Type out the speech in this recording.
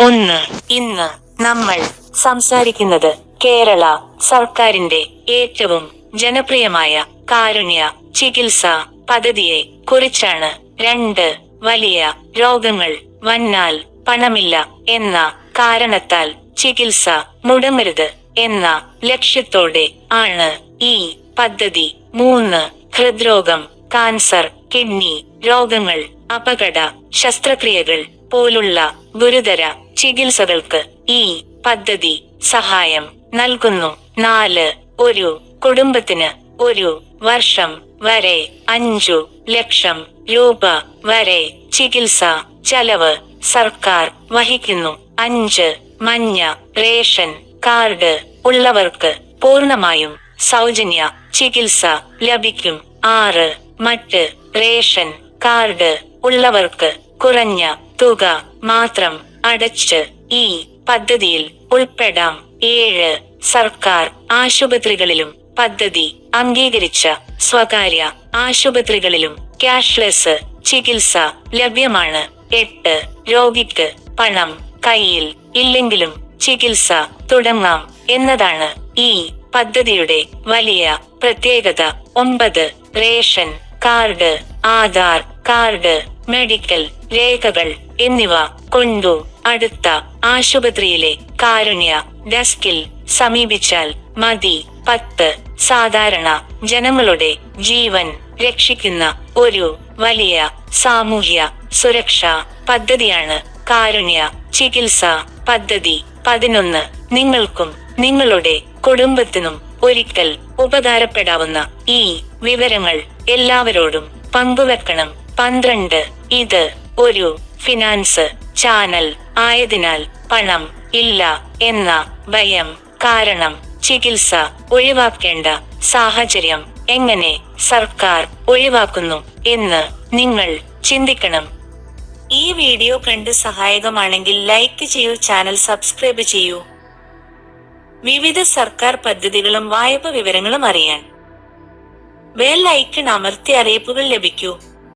ഒന്ന്. ഇന്ന് നമ്മൾ സംസാരിക്കുന്നത് കേരള സർക്കാരിന്റെ ഏറ്റവും ജനപ്രിയമായ കാരുണ്യ ചികിത്സ പദ്ധതിയെ കുറിച്ചാണ് രണ്ട് വലിയ രോഗങ്ങൾ വന്നാൽ പണമില്ല എന്ന കാരണത്താൽ ചികിത്സ മുടങ്ങരുത് എന്ന ലക്ഷ്യത്തോടെ ആണ് ഈ പദ്ധതി. മൂന്ന്. ഹൃദ്രോഗം കാൻസർ കിഡ്നി രോഗങ്ങൾ അപകട ശസ്ത്രക്രിയകൾ പോലുള്ള ഗുരുതര ചികിത്സകൾക്ക് ഈ പദ്ധതി സഹായം നൽകുന്നു. നാല് ഒരു കുടുംബത്തിന് ഒരു വർഷം വരെ അഞ്ചു ലക്ഷം രൂപ വരെ ചികിത്സ ചെലവ് സർക്കാർ വഹിക്കുന്നു. അഞ്ച് മഞ്ഞ റേഷൻ കാർഡ് ഉള്ളവർക്ക് പൂർണമായും സൗജന്യ ചികിത്സ ലഭിക്കും. ആറ് മറ്റ് റേഷൻ കാർഡ് ഉള്ളവർക്ക് കുറഞ്ഞ തുക മാത്രം അടച്ച് ഈ പദ്ധതിയിൽ ഉൾപ്പെടാം. ഏഴ് സർക്കാർ ആശുപത്രികളിലും പദ്ധതി അംഗീകരിച്ച സ്വകാര്യ ആശുപത്രികളിലും ക്യാഷ്ലെസ് ചികിത്സ ലഭ്യമാണ്. എട്ട് രോഗിക്ക് പണം കയ്യിൽ ഇല്ലെങ്കിലും ചികിത്സ തുടങ്ങാം എന്നതാണ് ഈ പദ്ധതിയുടെ വലിയ പ്രത്യേകത. ഒമ്പത് ration card Aadhaar card medical രേഖകൾ എന്നിവ കൊണ്ടു അടുത്ത ആശുപത്രിയിലെ കാരുണ്യ ഡെസ്കിൽ സമീപിച്ചാൽ മതി. പത്ത് സാധാരണ ജനങ്ങളുടെ ജീവൻ രക്ഷിക്കുന്ന ഒരു വലിയ സാമൂഹ്യ സുരക്ഷാ പദ്ധതിയാണ് കാരുണ്യ ചികിത്സ പദ്ധതി. പതിനൊന്ന് നിങ്ങൾക്കും നിങ്ങളുടെ കുടുംബത്തിനും ഒരിക്കൽ ഉപകാരപ്പെടാവുന്ന ഈ വിവരങ്ങൾ എല്ലാവരോടും പങ്കുവെക്കണം. പന്ത്രണ്ട് ഇത് ഒരു ഫിനാൻസ് ചാനൽ ആയതിനാൽ പണം ഇല്ല എന്ന ഭയം കാരണം ചികിത്സ ഒഴിവാക്കേണ്ട സാഹചര്യം എങ്ങനെ സർക്കാർ ഒഴിവാക്കുന്നു എന്ന് നിങ്ങൾ ചിന്തിക്കണം. ഈ വീഡിയോ കണ്ട് സഹായകമാണെങ്കിൽ ലൈക്ക് ചെയ്യൂ ചാനൽ സബ്സ്ക്രൈബ് ചെയ്യൂ. വിവിധ സർക്കാർ പദ്ധതികളും വായ്പ വിവരങ്ങളും അറിയാൻ. ബെൽ ഐക്കൺ അമർത്തി അറിയിപ്പുകൾ ലഭിക്കൂ.